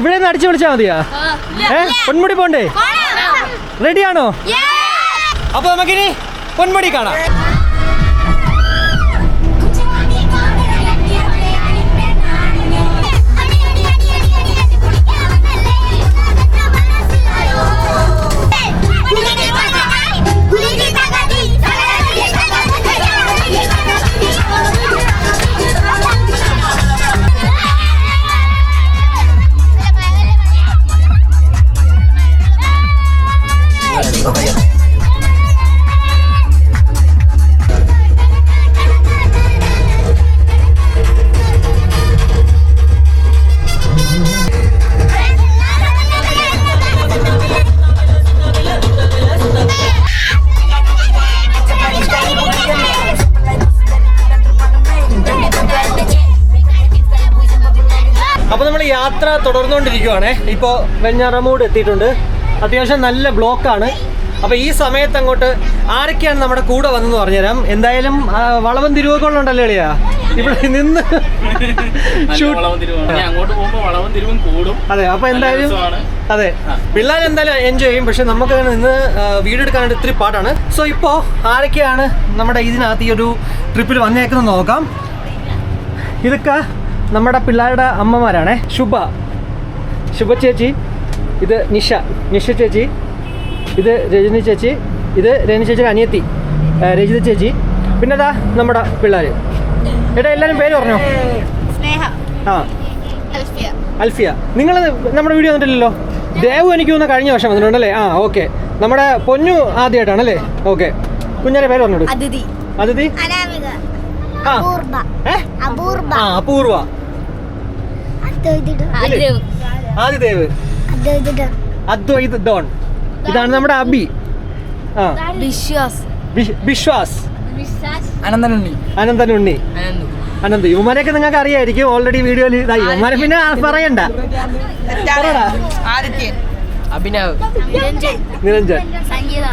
ഇവിടെ നിന്ന് അടിച്ചു വിളിച്ചാൽ മതിയാ? ഏ? പൊന്മുടി പോണ്ടേ? റെഡിയാണോ അപ്പൊ നമുക്കിനി പൊന്മുടി കാണാം. തുടർന്നുകൊണ്ടിരിക്കുവാണേ ഇപ്പോൾ വെഞ്ഞാറമൂട് എത്തിയിട്ടുണ്ട്. അത്യാവശ്യം നല്ല ബ്ലോക്കാണ്. അപ്പൊ ഈ സമയത്ത് അങ്ങോട്ട് ആരൊക്കെയാണ് നമ്മുടെ കൂടെ വന്നെന്ന് പറഞ്ഞുതരാം. എന്തായാലും വളവൻ വളവും തിരുവൊക്കെ എളിയാ. ഇവിടെ നിന്ന് അതെ അപ്പൊ എന്തായാലും. അതെ പിള്ളേർ എന്തായാലും എൻജോയ് ചെയ്യും. പക്ഷെ നമുക്ക് നിന്ന് വീഡിയോ എടുക്കാനായിട്ട് ഇത്തിരി പാടാണ്. സോ ഇപ്പോൾ ആരൊക്കെയാണ് നമ്മുടെ ഇതിനകത്ത് ഈ ഒരു ട്രിപ്പിൽ വന്നേക്കുന്നത് നോക്കാം. ഇതൊക്കെ നമ്മുടെ പിള്ളേരുടെ അമ്മമാരാണേ. ശുഭ. ശുഭ ചേച്ചി ഇത് നിഷ നിഷ ചേച്ചി ഇത് രജനി ചേച്ചി ഇത് രജനി ചേച്ചിയുടെ അനിയത്തി രജിത ചേച്ചി പിന്നെ അതാ നമ്മുടെ പിള്ളേര്. ഏട്ടാ എല്ലാവരും പേര് പറഞ്ഞോ? ആ. അൽഫിയ. നിങ്ങൾ നമ്മുടെ വീഡിയോ വന്നിട്ടില്ലല്ലോ ദേവു എനിക്ക് തോന്നുന്നു കഴിഞ്ഞ വർഷം വന്നിട്ടുണ്ടല്ലേ? ആ ഓക്കെ. നമ്മുടെ പൊന്നു ആദ്യമായിട്ടാണ് അല്ലേ ഓക്കെ. കുഞ്ഞാരെ പേര് പറഞ്ഞോളൂ. അതിഥി. അതിഥി? ആ. അപൂർവ. ആദിദേവ്. അദ്വൈത ഡോൺ. ഇതാണ് നമ്മുടെ അബി. ആ. വിശ്വാസ്. വിശ്വാസ്. അനന്തനുണ്ണി. അനന്തനുണ്ണി. അനന്തൻ ഉണ്ണി അനന്ത്. ഇവന്മാരെയൊക്കെ നിങ്ങൾക്ക് അറിയായിരിക്കും. ഓൾറെഡി വീഡിയോയിൽ ഇതായി. ഇവന്മാരെ പിന്നെ പറയണ്ട. അഭിനവ്. നിരഞ്ജൻ. നിരഞ്ജൻ. സംഗീത.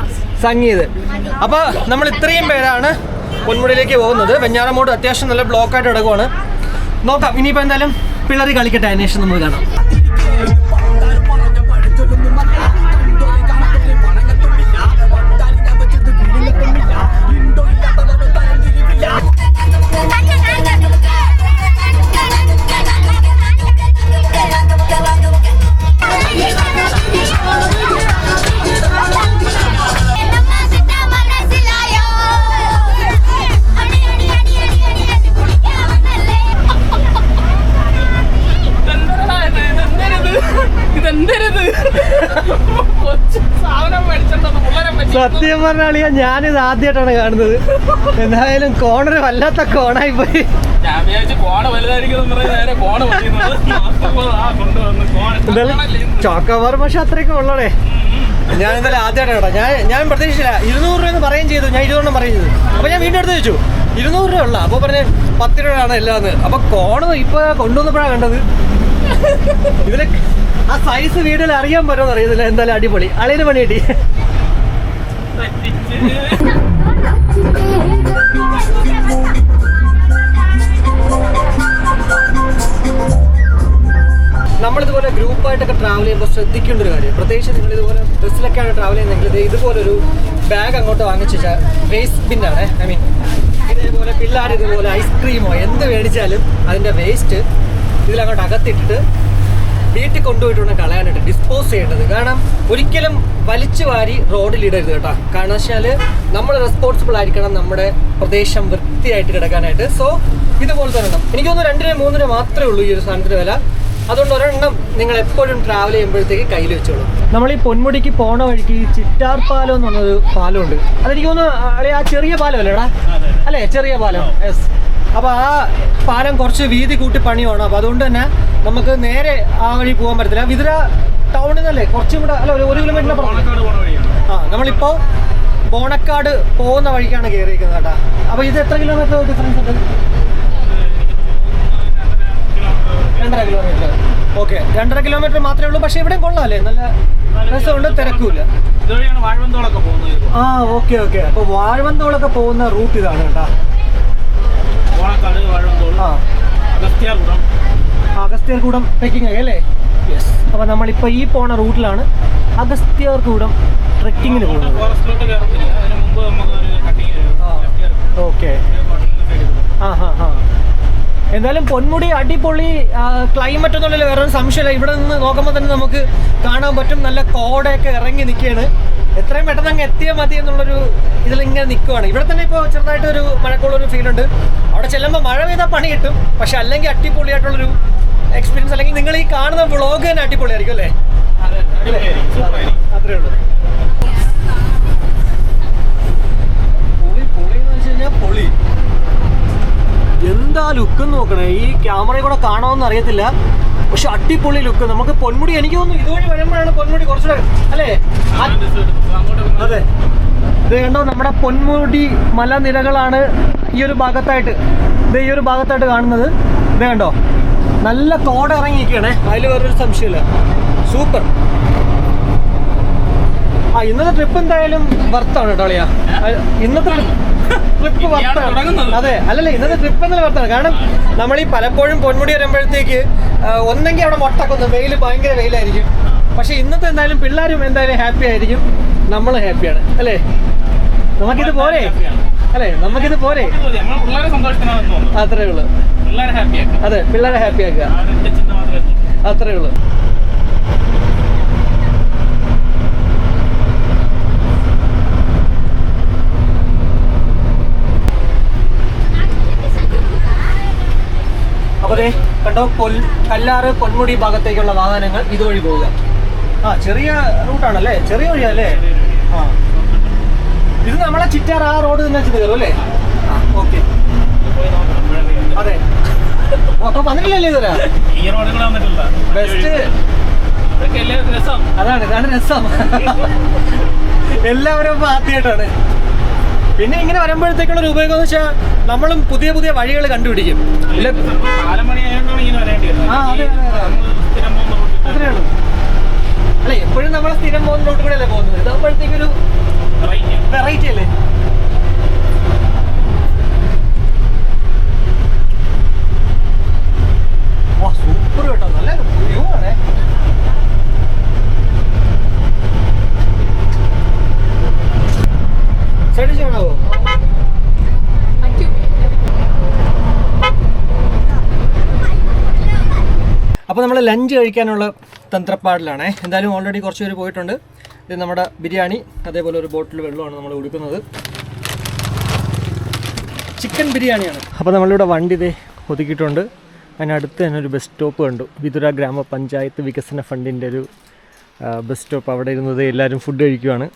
സംഗീത്. അപ്പോൾ നമ്മൾ ഇത്രയും പേരാണ് പൊന്മുടിയിലേക്ക് പോകുന്നത്. വെഞ്ഞാറമൂട് അത്യാവശ്യം നല്ല ബ്ലോക്കായിട്ട് കിടക്കുവാണ്. നോക്കാം. ഇനിയിപ്പോൾ എന്തായാലും പിള്ളേർ കളിക്കട്ടെ. അന്വേഷണം നമ്മൾ കാണാം. സത്യം പറഞ്ഞാൽ ഞാനിത് ആദ്യമായിട്ടാണ് കാണുന്നത്. എന്തായാലും കോണർ വല്ലാത്ത കോണായി പോയി. ചോക്കോബാർ പക്ഷെ അത്രയൊക്കെ ഉള്ളടേ. ഞാൻ എന്തായാലും ആദ്യമായിട്ടാണ് കേട്ടോ. ഞാൻ ഞാൻ പ്രതീക്ഷിച്ചില്ല. ഇരുന്നൂറ് രൂപ എന്ന് പറയുകയും ചെയ്തു. ഞാൻ ഇരുന്നൂറ് പറയും ചെയ്തു. അപ്പോൾ ഞാൻ വീണ്ടും എടുത്ത് ചോദിച്ചു. ഇരുന്നൂറ് രൂപ ഉള്ള അപ്പൊ പറഞ്ഞ പത്ത് രൂപയാണ് എല്ലാം അപ്പൊ കോണ് ഇപ്പൊ കൊണ്ടുവന്നപ്പോഴാണ് കണ്ടത്. ഇതിലെ ആ സൈസ് വീഡിയോയിൽ അറിയാൻ പറ്റുമെന്ന് അറിയത്തില്ല. എന്തായാലും അടിപൊളി. അളിയിൽ പണി കിട്ടി. നമ്മളിതുപോലെ ഗ്രൂപ്പായിട്ടൊക്കെ ട്രാവൽ ചെയ്യുമ്പോൾ ശ്രദ്ധിക്കേണ്ട ഒരു കാര്യം. പ്രത്യേകിച്ച് നിങ്ങൾ ഇതുപോലെ ബസ്സിലൊക്കെയാണ് ട്രാവൽ ചെയ്യുന്നതെങ്കിൽ ഇതുപോലൊരു ബാഗ് അങ്ങോട്ട് വാങ്ങിച്ച വേസ്റ്റ് ബിന്നാണ് ഐ മീൻ ഇതേപോലെ പിള്ളേർ ഇതുപോലെ ഐസ്ക്രീമോ എന്ത് മേടിച്ചാലും അതിന്റെ വേസ്റ്റ് ഇതിലങ്ങോട്ട് അകത്തിട്ടിട്ട് വീട്ടിൽ കൊണ്ടുപോയിട്ടുണ്ട് കളയാനായിട്ട് ഡിസ്പോസ് ചെയ്യേണ്ടത്. കാരണം ഒരിക്കലും വലിച്ചു വാരി റോഡിൽ ഇടരുത് കേട്ടോ. കാരണം വെച്ചാൽ നമ്മൾ റെസ്പോൺസിബിൾ ആയിരിക്കണം നമ്മുടെ പ്രദേശം വൃത്തിയായിട്ട് കിടക്കാനായിട്ട്. സോ ഇതുപോലത്തെ ഒരെണ്ണം എനിക്ക് തോന്നുന്നു രണ്ടിന് മൂന്നിന് മാത്രമേ ഉള്ളൂ ഈ ഒരു സാധനത്തിന് വില. അതുകൊണ്ട് ഒരെണ്ണം നിങ്ങൾ എപ്പോഴും ട്രാവൽ ചെയ്യുമ്പോഴത്തേക്ക് കയ്യിൽ വെച്ചോളൂ. നമ്മൾ ഈ പൊന്മുടിക്ക് പോണ വഴിക്ക് ഈ ചിറ്റാർ പാലം എന്ന് പറഞ്ഞൊരു പാലമുണ്ട്. അതെനിക്ക് തോന്നുന്നു ആ ചെറിയ പാലം അല്ലേടാ അല്ലേ ചെറിയ പാലം. യെസ് അപ്പോൾ ആ പാലം കുറച്ച് വീതി കൂട്ടി പണിയാണ് അപ്പോൾ അതുകൊണ്ട് തന്നെ നമുക്ക് നേരെ ആ വഴി പോകാൻ പറ്റത്തില്ല. വിതുര ടൗണിൽ നിന്നല്ലേ കുറച്ചും കൂടെ അല്ല ഒരു കിലോമീറ്റർ കിലോമീറ്ററിന് ആ നമ്മളിപ്പോൾ ബോണക്കാട് പോകുന്ന വഴിക്കാണ് കയറിയിരിക്കുന്നത് കേട്ടോ. അപ്പോൾ ഇത് എത്ര കിലോമീറ്റർ ഡിഫറൻസ് ഉണ്ട്? രണ്ടര കിലോമീറ്റർ ഓക്കെ രണ്ടര കിലോമീറ്റർ മാത്രമേ ഉള്ളൂ. പക്ഷേ ഇവിടെ കൊള്ളാമല്ലേ നല്ല രസമുണ്ട് തിരക്കൂല ആ ഓക്കെ ഓക്കെ അപ്പോൾ വാഴവന്തോളൊക്കെ പോകുന്ന റൂട്ട് ഇതാണ് കേട്ടോ. ആ. അഗസ്ത്യർകൂടം. ട്രെക്കിംഗ് ആയി അല്ലേ? യെസ് അപ്പോൾ നമ്മളിപ്പോൾ ഈ പോണ റൂട്ടിലാണ് അഗസ്ത്യർകൂടം ട്രെക്കിങ്ങിന് പോകുന്നത്. ഓക്കെ ആ. ഹാ ഹാ. എന്തായാലും പൊന്മുടി അടിപൊളി ക്ലൈമറ്റ് എന്നുള്ളതിൽ വേറെ സംശയമില്ല. ഇവിടെ നിന്ന് നോക്കുമ്പോൾ തന്നെ നമുക്ക് കാണാൻ പറ്റും. നല്ല കോടയൊക്കെ ഇറങ്ങി നിൽക്കുകയാണ്. എത്രയും പെട്ടെന്ന് അങ്ങ് എത്തിയാൽ മതി എന്നുള്ളൊരു ഇതിലിങ്ങനെ നിൽക്കുവാണ് ഇവിടെ തന്നെ ഇപ്പോൾ ചെറുതായിട്ട് ഒരു മഴക്കുള്ളൊരു ഫീൽ ഉണ്ട് അവിടെ ചെല്ലുമ്പോൾ മഴ പെയ്താൽ പണി കിട്ടും. പക്ഷെ അല്ലെങ്കിൽ അടിപൊളിയായിട്ടുള്ളൊരു എക്സ്പീരിയൻസ് അല്ലെങ്കിൽ നിങ്ങൾ ഈ കാണുന്ന വ്ളോഗ് തന്നെ അടിപൊളിയായിരിക്കും അല്ലേ? അത്രേ ഉള്ളൂ. പൊളി പൊളി എന്ന് വെച്ച് കഴിഞ്ഞാൽ പൊളി. എന്താ ലുക്ക് നോക്കണേ? ഈ ക്യാമറയിൽ കൂടെ കാണുമെന്ന് അറിയത്തില്ല. പക്ഷെ അടിപൊളി ലുക്ക്. നമുക്ക് പൊന്മുടി എനിക്ക് തോന്നുന്നു ഇതുവഴി വരുമ്പോഴാണ് പൊന്മുടി കുറച്ചുകൂടെ അല്ലേ? അതെ. ഇത് കണ്ടോ നമ്മുടെ പൊന്മുടി മലനിരകളാണ് ഈ ഒരു ഭാഗത്തായിട്ട് ഇത് ഈ ഒരു ഭാഗത്തായിട്ട് കാണുന്നത്. ഇത് കണ്ടോ? നല്ല തോട് ഇറങ്ങിയിരിക്കുകയാണേ. അതിൽ വേറൊരു സംശയമില്ല. സൂപ്പർ. ആ ഇന്നത്തെ ട്രിപ്പ് എന്തായാലും വർത്താണ് കേട്ടോ അളിയാ. ഇന്നത്തെ ട്രിപ്പ് തുടങ്ങുന്നത്. അതെ അല്ലല്ല ഇന്നത്തെ ട്രിപ്പ് എന്നല്ല വർത്താണ് കാരണം നമ്മൾ ഈ പലപ്പോഴും പൊന്മുടി വരുമ്പോഴത്തേക്ക് ഒന്നെങ്കിൽ അവിടെ മൊട്ടക്കൊന്ന് വെയിൽ ഭയങ്കര വെയിലായിരിക്കും. പക്ഷെ ഇന്നത്തെ എന്തായാലും പിള്ളേരും എന്തായാലും ഹാപ്പി ആയിരിക്കും. നമ്മൾ ഹാപ്പിയാണ് അല്ലേ? നമുക്കിത് പോരെ? അല്ലേ നമുക്കിത് പോരെ? അത്രേ ഉള്ളൂ. അതെ പിള്ളേരെ ഹാപ്പി ആക്കുക. അത്രേ ഉള്ളൂ. അപ്പൊ ദേ കണ്ടോ കൊൽ കല്ലാറ് പൊന്മുടി ഭാഗത്തേക്കുള്ള വാഹനങ്ങൾ ഇതുവഴി പോവുക. ആ ചെറിയ റൂട്ടാണല്ലേ? ചെറിയ വഴിയല്ലേ? ആ. ഇത് നമ്മളെ ചിറ്റാർ ആ റോഡ് തന്നെ വെച്ച് കയറും അല്ലേ? ഓക്കെ. അതെ. അപ്പൊ വന്നിട്ടില്ലല്ലേ ഇതുവരെ? ഈ റോഡുകൾ വന്നിട്ടില്ല. ബെസ്റ്റ് അതാണ് ഇതാണ് രസം. എല്ലാവരും ഇപ്പൊ ആദ്യമായിട്ടാണ്. പിന്നെ ഇങ്ങനെ വരുമ്പോഴത്തേക്കുള്ള ഒരു ഉപയോഗം എന്ന് വെച്ചാൽ നമ്മളും പുതിയ പുതിയ വഴികൾ കണ്ടുപിടിക്കും. അല്ല എപ്പോഴും നമ്മൾ സ്ഥിരം പോകുന്ന റോട്ട് കൂടെ അല്ലേ പോകുന്നത്? ഇതാകുമ്പോഴത്തേക്കൊരു റൈറ്റ് വെറൈറ്റി അല്ലേ? സൂപ്പർ കേട്ടോ. നല്ല വ്യൂ ആണേ. ചെയ്യണോ അപ്പോൾ നമ്മൾ ലഞ്ച് കഴിക്കാനുള്ള തന്ത്രപ്പാടിലാണേ. എന്തായാലും ഓൾറെഡി കുറച്ച് പേര് പോയിട്ടുണ്ട്. ഇത് നമ്മുടെ ബിരിയാണി അതേപോലെ ഒരു ബോട്ടിൽ വെള്ളമാണ് നമ്മൾ കൊടുക്കുന്നത്. ചിക്കൻ ബിരിയാണിയാണ്. അപ്പോൾ നമ്മളിവിടെ വണ്ടി ഇതേ ഒതുക്കിയിട്ടുണ്ട്. അതിനടുത്ത് തന്നെ ഒരു ബസ് സ്റ്റോപ്പ് കണ്ടു. വിതുര ഗ്രാമപഞ്ചായത്ത് വികസന ഫണ്ടിന്റെ ഒരു ബസ് സ്റ്റോപ്പ് അവിടെ ഇരുന്നത് എല്ലാവരും ഫുഡ് കഴിക്കുവാണ്.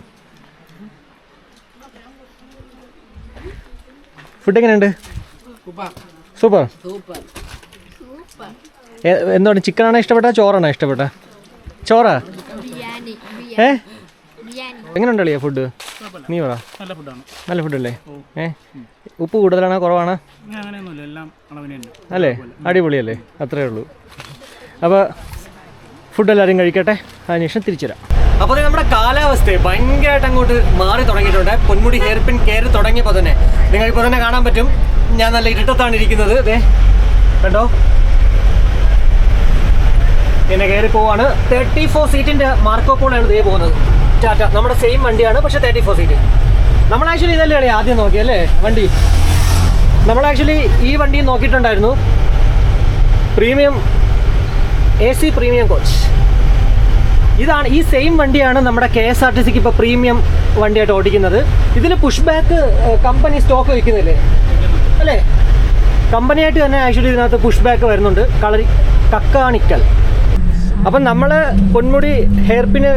ഫുഡ് എങ്ങനെയുണ്ട്? സൂപ്പർ. എന്താണ് ആണോ ഇഷ്ടപ്പെട്ട ചോറാണോ ഇഷ്ടപ്പെട്ട? ചോറാ? ബിരിയാണി ഏ? എങ്ങനെയുണ്ട് അളിയാ ഫുഡ്? നീ പറ. നല്ല ഫുഡ് നല്ല ഫുഡല്ലേ? ഏ? ഉപ്പ് കൂടുതലാണോ കുറവാണോ? അല്ലേ? അടിപൊളിയല്ലേ? അത്രേ ഉള്ളൂ. അപ്പോൾ ഫുഡ് എല്ലാവരും കഴിക്കട്ടെ. അതിനുശേഷം തിരിച്ചു തരാം അപ്പോൾ നമ്മുടെ കാലാവസ്ഥയെ ഭയങ്കരമായിട്ട് അങ്ങോട്ട് മാറി തുടങ്ങിയിട്ടുണ്ട്. പൊന്മുടി ഹെയർപിൻ കയറി തുടങ്ങിയപ്പോൾ തന്നെ നിങ്ങൾക്കിപ്പോൾ തന്നെ കാണാൻ പറ്റും. ഞാൻ നല്ല ഇരുട്ടത്താണ് ഇരിക്കുന്നത്. അതെ കണ്ടോ? പിന്നെ കയറി പോവാണ്. തേർട്ടി ഫോർ സീറ്റിന്റെ മാർക്കോ പോളാണ് ഇതേ പോകുന്നത്. ടാറ്റ നമ്മുടെ സെയിം വണ്ടിയാണ് പക്ഷെ തേർട്ടി ഫോർ സീറ്റ് നമ്മൾ ആക്ച്വലി ഇതല്ലേ ആദ്യം നോക്കിയല്ലേ വണ്ടി. നമ്മൾ ആക്ച്വലി ഈ വണ്ടി നോക്കിയിട്ടുണ്ടായിരുന്നു. Premium A C premium coach ഇതാണ് ഈ സെയിം വണ്ടിയാണ് നമ്മുടെ കെ എസ് ആർ ടി സിക്ക് ഇപ്പോൾ പ്രീമിയം വണ്ടിയായിട്ട് ഓടിക്കുന്നത്. ഇതിൽ പുഷ് ബാക്ക് കമ്പനി സ്റ്റോക്ക് വയ്ക്കുന്നില്ലേ അല്ലേ? കമ്പനിയായിട്ട് തന്നെ ആക്ച്വലി ഇതിനകത്ത് പുഷ് ബാക്ക് വരുന്നുണ്ട്. കളറി കക്കാണിക്കൽ. അപ്പം നമ്മൾ പൊന്മുടി ഹെയർ പിന്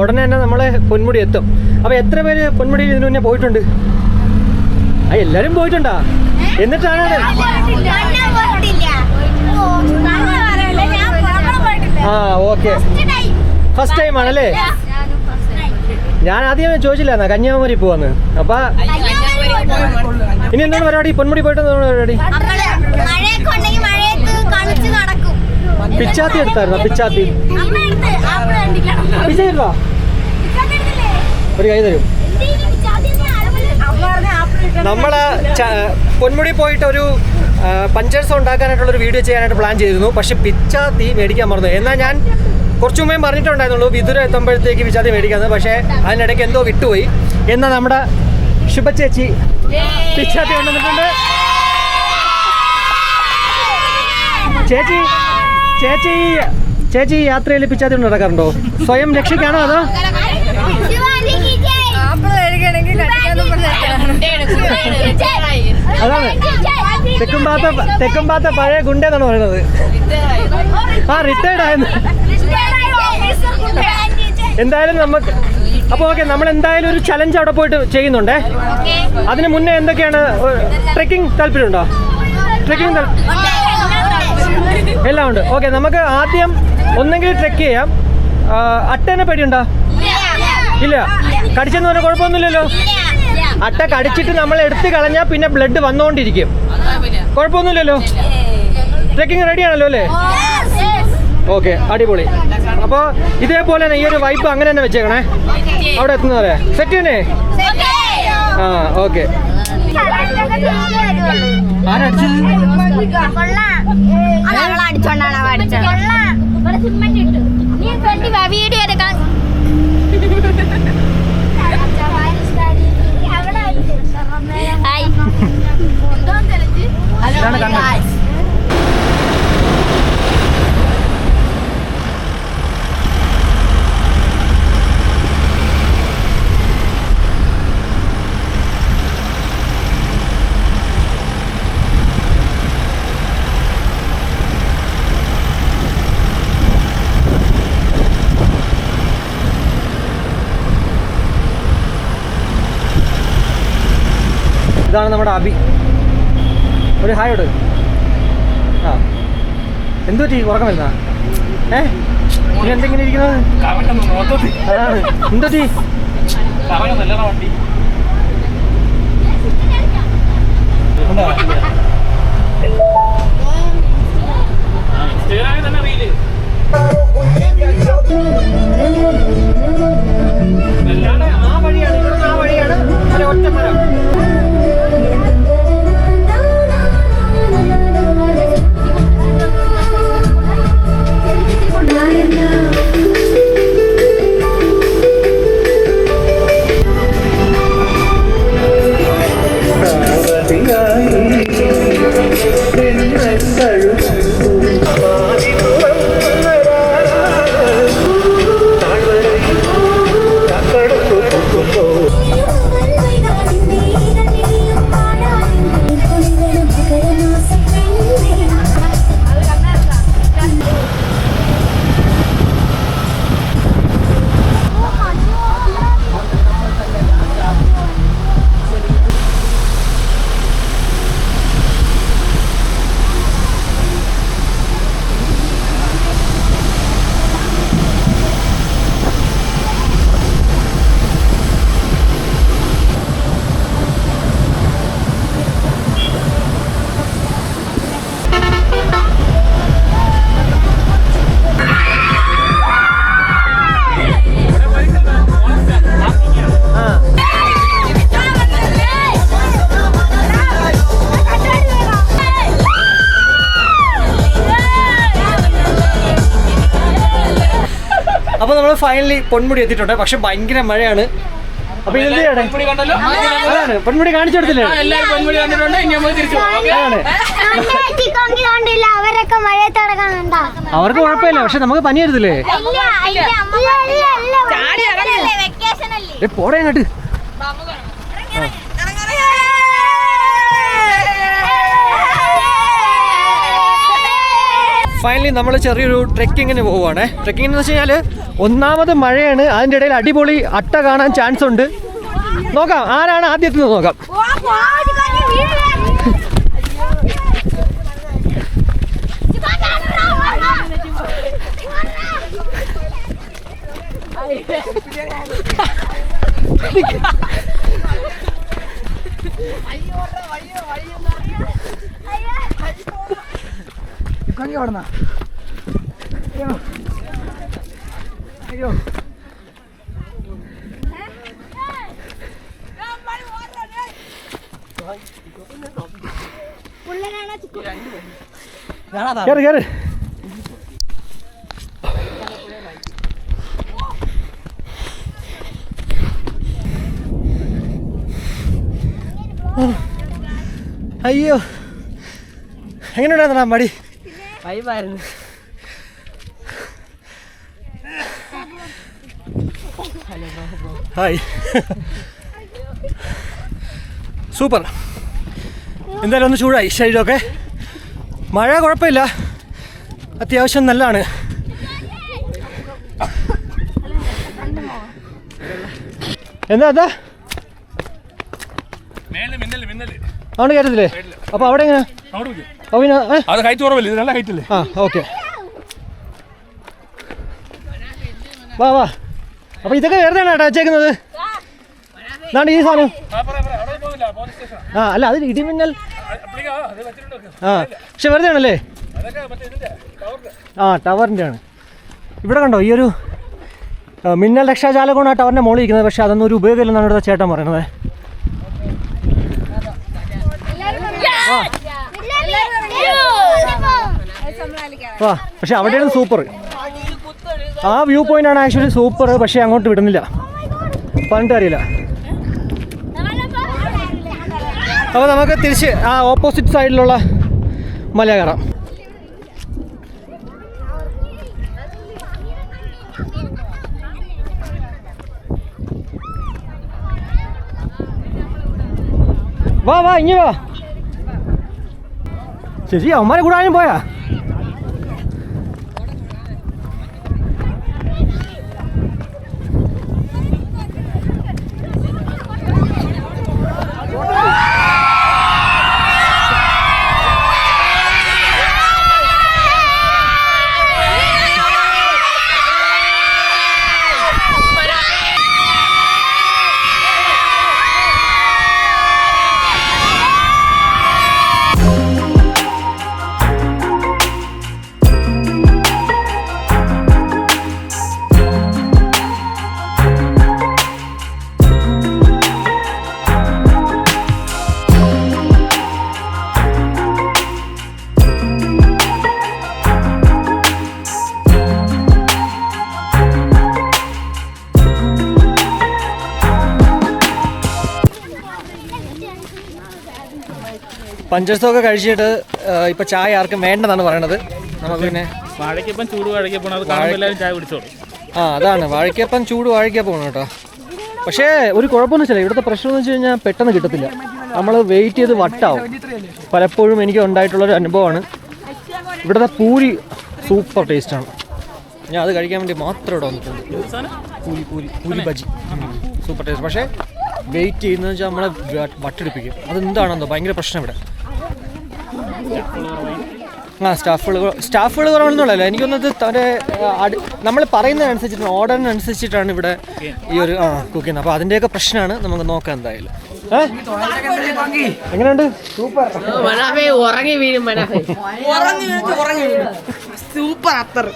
ഉടനെ തന്നെ നമ്മൾ പൊന്മുടി എത്തും. അപ്പോൾ എത്ര പേര് പൊന്മുടിയിൽ ഇതിനു മുന്നേ പോയിട്ടുണ്ട്? ആ എല്ലാവരും പോയിട്ടുണ്ടാ? എന്നിട്ടാണ് ആ ഓക്കെ. ഫസ്റ്റ് ടൈം ആണല്ലേ? ഞാൻ ആദ്യം ചോദിച്ചില്ല കന്യാകുമാരി പോവാന്ന്. അപ്പൊ ഇനി എന്താണ് പരിപാടി? പൊന്മുടി പോയിട്ട് എന്താണ് പരിപാടി പിച്ചാത്തി എടുത്തായിരുന്നോ? പിച്ചാത്തി. അമ്മ ആപ്പിൾ കണ്ടിക്കണം പിച്ച എടുത്തോ ഒരു കൈ തരും. നമ്മൾ പൊന്മുടി പോയിട്ട് ഒരു പഞ്ചേഴ്സ് ഉണ്ടാക്കാനായിട്ടുള്ളൊരു വീഡിയോ ചെയ്യാനായിട്ട് പ്ലാൻ ചെയ്തിരുന്നു. പക്ഷെ പിച്ച തീ മേടിക്കാൻ മറന്നു. എന്നാൽ ഞാൻ കുറച്ച് മുമ്പേ പറഞ്ഞിട്ടുണ്ടായിരുന്നുള്ളൂ വിതുര എത്തുമ്പോഴത്തേക്ക് പിച്ചാത്തി മേടിക്കാന്ന്. പക്ഷേ അതിനിടയ്ക്ക് എന്തോ വിട്ടുപോയി. എന്നാൽ നമ്മുടെ ശുഭ ചേച്ചി പിച്ചാത്തി കൊണ്ടുവന്നിട്ടുണ്ട്. ചേച്ചി ചേച്ചി ചേച്ചി ഈ യാത്രയിൽ പിച്ചാത്തി കൊണ്ട് നടക്കാറുണ്ടോ? സ്വയം രക്ഷിക്കാണോ അതോ? ശിവാജിക്ക് തെക്കും തെക്കുംപാത്ത തെക്കുംപാത്ത പഴയ ഗുണ്ടെന്നാണ് പറയുന്നത്. ആ റിട്ടയർഡ് ആയെന്ന്. എന്തായാലും നമുക്ക് അപ്പോൾ ഓക്കെ നമ്മൾ എന്തായാലും ഒരു ചലഞ്ച് അവിടെ പോയിട്ട് ചെയ്യുന്നുണ്ടേ. അതിന് മുന്നേ എന്തൊക്കെയാണ് ട്രെക്കിംഗ് താല്പര്യമുണ്ടോ? ട്രെക്കിംഗ് എല്ലാം ഉണ്ട്. ഓക്കെ നമുക്ക് ആദ്യം ഒന്നെങ്കിൽ ട്രെക്ക് ചെയ്യാം. അട്ടേനെ പേടിയുണ്ടോ? ഇല്ല. കടിച്ചെന്ന് പറഞ്ഞാൽ കുഴപ്പമൊന്നുമില്ലല്ലോ. അട്ട കടിച്ചിട്ട് നമ്മൾ എടുത്തു കളഞ്ഞാൽ പിന്നെ ബ്ലഡ് വന്നുകൊണ്ടിരിക്കും കുഴപ്പമൊന്നുമില്ലല്ലോ? ട്രെക്കിംഗ് റെഡി ആണല്ലോ അല്ലേ? ഓക്കെ അടിപൊളി. അപ്പോൾ ഇതേപോലെ തന്നെ ഈ ഒരു വൈപ്പ് അങ്ങനെ തന്നെ വെച്ചേക്കണേ. അവിടെ എത്തുന്നവരെ സെറ്റ് തന്നെ ആ ഓക്കെ ആരടിച്ചത് അടിച്ചോണ്ടാണ് പഠിച്ചത് വീഡിയോ ഇതാണ് കണ്ടത് ഇതാണ് നമ്മുടെ അബി ഒരു ഹായ് ഇട്. ആ. എന്തു പറ്റി? ഉറക്കം വരുന്ന ഏ? നീ എന്തെങ്കിലും ഇരിക്കുന്നത്? അതാണ്. എന്തു പറ്റി? ആ വഴിയാണ്. ആ വഴിയാണ്. അല്ല I know. ഫൈനലി പൊന്മുടി എത്തിയിട്ടുണ്ട്. പക്ഷെ ഭയങ്കര മഴയാണ്. പൊന്മുടി കണ്ടല്ലോ? അതാണ്. പൊന്മുടി കാണിച്ചു കൊടുത്തില്ലേ? അവരൊക്കെ മഴയത്ത് അവർക്ക് കുഴപ്പമില്ല. പക്ഷെ നമുക്ക് പനി വരുത്തില്ലേ? ഇല്ല ഇല്ല. ഇല്ല വെക്കേഷൻ അല്ലേ ഏ അങ്ങോട്ട്. ഫൈനലി നമ്മൾ ചെറിയൊരു ട്രെക്കിങ്ങിന് പോവുകയാണ്. ട്രെക്കിങ്ങിന് വെച്ച് കഴിഞ്ഞാൽ ഒന്നാമത് മഴയാണ്. അതിന്റെ ഇടയിൽ അടിപൊളി അട്ട കാണാൻ ചാൻസ് ഉണ്ട്. നോക്കാം ആരാണ് ആദ്യത്തിന് നോക്കാം. പൊക്കമെങ്കിൽ ഓടണ അയ്യോ. അയ്യോ. കേറ് കേറ്. അയ്യോ. എങ്ങനെയുണ്ടായിരുന്നാ മടി? വൈബായിരുന്നു. ഹായ്. സൂപ്പർ. എന്തായാലും ഒന്ന് ചൂടായി ശരീരമൊക്കെ. മഴ കുഴപ്പമില്ല. അത്യാവശ്യം നല്ലതാണ്. എന്താ എന്താ? മേലെ മിന്നൽ മിന്നൽ. അവിടെ കയറ്റത്തില്ലേ അപ്പോൾ അവിടെ എങ്ങനെ? അത് ഹൈറ്റ് കുറവല്ലേ? ഇത് നല്ല ഹൈറ്റ് അല്ലേ? ആ ഓക്കെ വാ വാ. അപ്പോൾ ഇതൊക്കെ വെറുതെ കേട്ടോ വെച്ചേക്കുന്നത് ഇതാണ് ഈ സാധനം. ആ, പറ, പറ. അവിടെ പോകുന്നില്ല, പോലീസ് സ്റ്റേഷൻ. അല്ല അത് ഇടിമിന്നൽ. ആ, അത് വെച്ചിട്ടുണ്ട് വെക്ക്. പക്ഷെ വെറുതെ ആണല്ലേ. ആ ടവറിന്റെ ആണ്. ഇവിടെ കണ്ടോ ഈ ഒരു ആ, മിന്നൽ രക്ഷാജാലകമാണ് ആ ടവറിന്റെ മുകളിൽ ഇരിക്കുന്നത്. പക്ഷെ അതൊന്നും ഒരു ഉപയോഗമില്ലെന്നാണ് ഇവിടുത്തെ ചേട്ടൻ പറയുന്നത്. വാ പക്ഷെ അവിടെയാണ് സൂപ്പർ. ആ വ്യൂ പോയിന്റ് ആണ് ആക്ച്വലി സൂപ്പർ പക്ഷെ അങ്ങോട്ട് വിടുന്നില്ല. പറഞ്ഞിട്ട് അറിയില്ല. അപ്പോൾ നമുക്ക് തിരിച്ച് ആ ഓപ്പോസിറ്റ് സൈഡിലുള്ള മല കയറാം. വാ വാ ഇനി വാ. ചേച്ചി അവന്മാരെ കൂടാനും പോയാ പഞ്ചസമൊക്കെ കഴിച്ചിട്ട് ഇപ്പൊ ചായ ആർക്കും വേണ്ടെന്നാണ് പറയണത്. നമുക്ക് പിന്നെ വാഴയ്ക്കപ്പം ചൂട് വാഴയ്ക്കപ്പം അത് കാണുമ്പോൾ എല്ലാവരും ചായ കുടിച്ചോളൂ. ആ അതാണ്. വാഴയ്ക്കപ്പം ചൂട് വാഴയ്ക്കപ്പം ആണ് കേട്ടോ. പക്ഷേ ഒരു കുഴപ്പമൊന്നും വെച്ചാൽ ഇവിടുത്തെ പ്രശ്നം എന്ന് വെച്ച് കഴിഞ്ഞാൽ പെട്ടെന്ന് കിട്ടത്തില്ല. നമ്മൾ വെയിറ്റ് ചെയ്ത് വട്ടാവും. പലപ്പോഴും എനിക്ക് ഉണ്ടായിട്ടുള്ളൊരു അനുഭവമാണ്. ഇവിടുത്തെ പൂരി സൂപ്പർ ടേസ്റ്റാണ് ഞാൻ അത് കഴിക്കാൻ വേണ്ടി മാത്രം ഇവിടെ വന്നിട്ടുണ്ട്. പൂരി പൂരി പൂരി ബജി സൂപ്പർ ടേസ്റ്റ് പക്ഷേ വെയിറ്റ് ചെയ്യുന്നതെന്ന് വെച്ചാൽ നമ്മളെ വട്ടെടുപ്പിക്കും. അതെന്താണെന്നോ ഭയങ്കര പ്രശ്നം ഇവിടെ. ആ സ്റ്റാഫുകൾ സ്റ്റാഫുകൾ കുറവൊന്നുമല്ല എനിക്കൊന്നത് തന്റെ നമ്മൾ പറയുന്നതനുസരിച്ചിട്ട് ഓർഡറിനനുസരിച്ചിട്ടാണ് ഇവിടെ ഈ ഒരു ആ കുക്ക് ചെയ്യുന്നത്. അപ്പോൾ അതിന്റെയൊക്കെ പ്രശ്നമാണ്. നമുക്ക് നോക്കാം എന്തായാലും. എങ്ങനെയുണ്ട്? സൂപ്പർ. ഉറങ്ങി വീഴും സൂപ്പർ അത്ര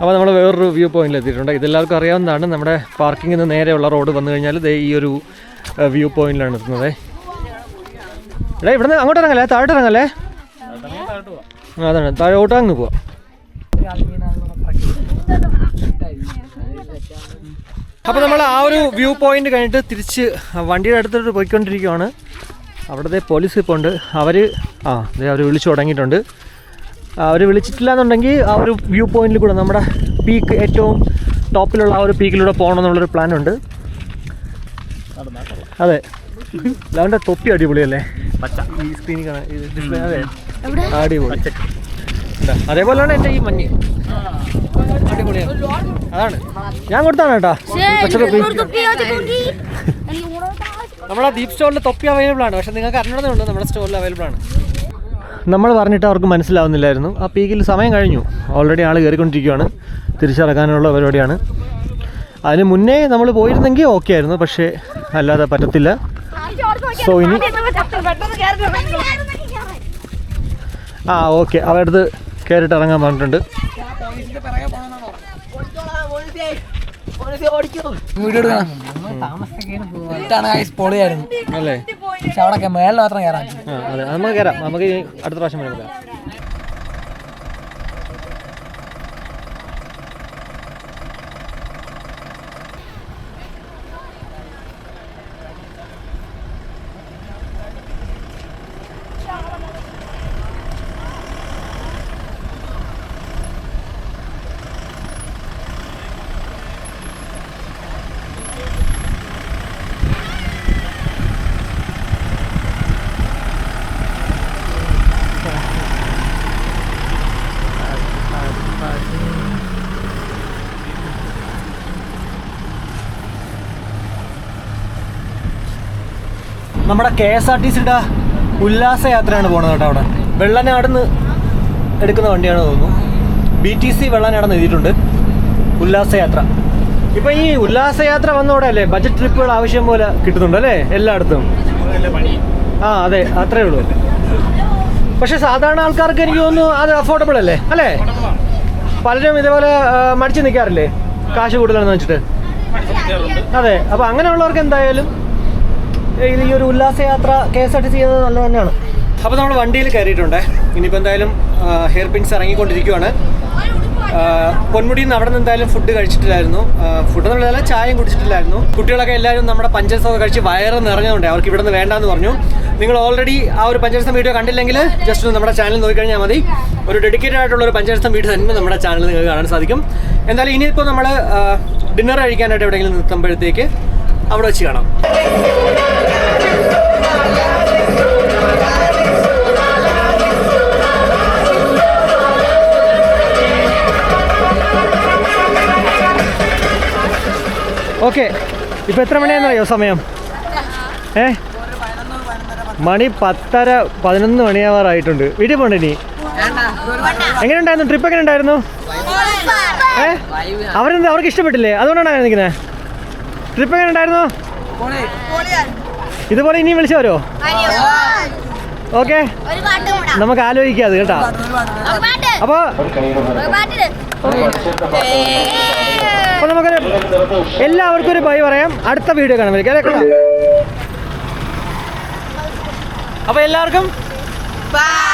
അപ്പോൾ നമ്മൾ വേറൊരു വ്യൂ പോയിന്റിൽ എത്തിയിട്ടുണ്ട്. ഇതെല്ലാവർക്കും അറിയാവുന്നതാണ് നമ്മുടെ പാർക്കിങ്ങിൽ നിന്ന് നേരെയുള്ള റോഡ് വന്നു കഴിഞ്ഞാൽ ദേ ഈ ഒരു വ്യൂ പോയിന്റിലാണ് എത്തുന്നത് എടാ ഇവിടെ അങ്ങോട്ട് ഇറങ്ങല്ലേ? താഴോട്ട് ഇറങ്ങല്ലേ? അതാണ്. താഴോട്ട് അങ്ങ് പോവാം. അപ്പോൾ നമ്മൾ ആ ഒരു വ്യൂ പോയിന്റ് കഴിഞ്ഞിട്ട് തിരിച്ച് വണ്ടിയുടെ അടുത്തോട്ട് പോയിക്കൊണ്ടിരിക്കുകയാണ് അവിടുത്തെ പോലീസ് ഇപ്പോൾ ഉണ്ട്. അവർ ആ അതെ അവർ വിളിച്ചു തുടങ്ങിയിട്ടുണ്ട്. അവർ വിളിച്ചിട്ടില്ല എന്നുണ്ടെങ്കിൽ ആ ഒരു വ്യൂ പോയിന്റിൽ കൂടെ നമ്മുടെ പീക്ക് ഏറ്റവും ടോപ്പിലുള്ള ആ ഒരു പീക്കിലൂടെ പോകണം എന്നുള്ളൊരു പ്ലാൻ ഉണ്ട്. അതെ. ലാവിന്റെ തൊപ്പി അടിപൊളിയല്ലേ? ഈ സ്ക്രീനിൽ കാണാൻ ഇത് ഡിസ്പ്ലേ അതെ. അടിപൊളി. അതേപോലെയാണ് എന്റെ ഈ മഞ്ഞ്. അടിപൊളിയാണ്. അതാണ്. ഞാൻ കൊടുത്താണ് കേട്ടാ. പച്ച തൊപ്പി. നമ്മുടെ ദീപ് സ്റ്റോറിൽ തൊപ്പി അവൈലബിൾ ആണ്. പക്ഷെ നിങ്ങൾക്ക് അറിഞ്ഞണമെന്നുണ്ട് നമ്മുടെ സ്റ്റോറിൽ അവൈലബിൾ ആണ്. നമ്മൾ പറഞ്ഞിട്ട് അവർക്ക് മനസ്സിലാവുന്നില്ലായിരുന്നു. ആ പീക്കിൽ സമയം കഴിഞ്ഞു. ഓൾറെഡി ആൾ കയറിക്കൊണ്ടിരിക്കുകയാണ് തിരിച്ചിറക്കാനുള്ള പരിപാടിയാണ്. അതിന് മുന്നേ നമ്മൾ പോയിരുന്നെങ്കിൽ ഓക്കെ ആയിരുന്നു പക്ഷേ അല്ലാതെ പറ്റത്തില്ല. സോ ഇനി ആ ഓക്കെ അവരുടെ അടുത്ത് കയറിയിട്ട് ഇറങ്ങാൻ പറഞ്ഞിട്ടുണ്ട്. അല്ലേ? പക്ഷെ അവിടെ മേളിൽ മാത്രം അതെ. നമുക്ക് കയറാം നമുക്ക് അടുത്ത പ്രാവശ്യം കയറാം നമ്മുടെ കെ എസ് ആർ ടി സിയുടെ ഉല്ലാസയാത്രയാണ് പോകുന്നത് കേട്ടോ അവിടെ. വെള്ളനാടുന്ന് എടുക്കുന്ന വണ്ടിയാണ് തോന്നുന്നു. ബി ടി സി വെള്ളനാടെന്ന് എഴുതിയിട്ടുണ്ട്. ഉല്ലാസയാത്ര. ഇപ്പൊ ഈ ഉല്ലാസയാത്ര വന്നോടെ അല്ലേ ബജറ്റ് ട്രിപ്പുകൾ ആവശ്യം പോലെ കിട്ടുന്നുണ്ട് അല്ലേ എല്ലായിടത്തും? ആ അതെ അത്രേ ഉള്ളൂ. പക്ഷെ സാധാരണ ആൾക്കാർക്ക് എനിക്ക് തോന്നുന്നു അത് അഫോർഡബിൾ അല്ലേ? അല്ലേ? പലരും ഇതേപോലെ മടിച്ചു നിൽക്കാറില്ലേ കാശ് കൂടുതലെന്ന് വെച്ചിട്ട്. അതെ അപ്പൊ അങ്ങനെയുള്ളവർക്ക് എന്തായാലും ഈ ഒരു ഉല്ലാസയാത്ര K S R T C ചെയ്യുന്നത് നല്ലത് തന്നെയാണ് അപ്പോൾ നമ്മൾ വണ്ടിയിൽ കയറിയിട്ടുണ്ട്. ഇനിയിപ്പോൾ എന്തായാലും ഹെയർ പിൻസ് ഇറങ്ങിക്കൊണ്ടിരിക്കുവാണ്. ആ, പൊന്മുടിയിൽ നിന്ന് അവിടെ നിന്ന് എന്തായാലും ഫുഡ് കഴിച്ചിട്ടില്ലായിരുന്നു ഫുഡ് എന്നുള്ളതല്ല ചായയും കുടിച്ചിട്ടില്ലായിരുന്നു. കുട്ടികളൊക്കെ എല്ലാവരും നമ്മുടെ പഞ്ചരസമൊക്കെ കഴിച്ച് വയറ് നിറഞ്ഞതുകൊണ്ട് അവർക്ക് ഇവിടെ നിന്ന് വേണ്ടാന്ന് പറഞ്ഞു. നിങ്ങൾ ഓൾറെഡി ആ ഒരു പഞ്ചരസം വീഡിയോ കണ്ടില്ലെങ്കിൽ ജസ്റ്റ് ഒന്ന് നമ്മുടെ ചാനൽ നോക്കിക്കഴിഞ്ഞാൽ മതി. ഒരു ഡെഡിക്കേറ്റഡ് ആയിട്ടുള്ള ഒരു പഞ്ചരസം വീഡിയോ തന്നെ നമ്മുടെ ചാനൽ നിങ്ങൾക്ക് കാണാൻ സാധിക്കും. എന്തായാലും ഇനിയിപ്പോൾ നമ്മൾ ഡിന്നർ കഴിക്കാനായിട്ട് എവിടെയെങ്കിലും നിർത്തുമ്പോഴത്തേക്ക് അവിടെ വെച്ച് കാണാം. ഓക്കെ ഇപ്പൊ എത്ര മണിയാണെന്നറിയോ സമയം? ഏ? മണി പത്തര പതിനൊന്ന് മണിയാവാറായിട്ടുണ്ട്. വീട്ടിൽ പോണ്ട ഇനി? എങ്ങനെ ഉണ്ടായിരുന്നു ട്രിപ്പ് എങ്ങനെ ഉണ്ടായിരുന്നു ഏ? അവരെന്താ അവർക്ക് ഇഷ്ടപ്പെട്ടില്ലേ? അതുകൊണ്ടാണ് നിൽക്കുന്നത് ട്രിപ്പ് എങ്ങനെ ഉണ്ടായിരുന്നു ഇതുപോലെ ഇനിയും വിളിച്ചു വരുമോ ഓക്കെ. നമുക്ക് ആലോചിക്കാം അത് കേട്ടോ. അപ്പോൾ പാട്ടിട് അപ്പോൾ നമുക്കൊരു എല്ലാവർക്കും ഒരു ബൈ പറയാം. അടുത്ത വീഡിയോ കാണാൻ പറ്റും കേട്ടോ? അപ്പോൾ എല്ലാവർക്കും ബൈ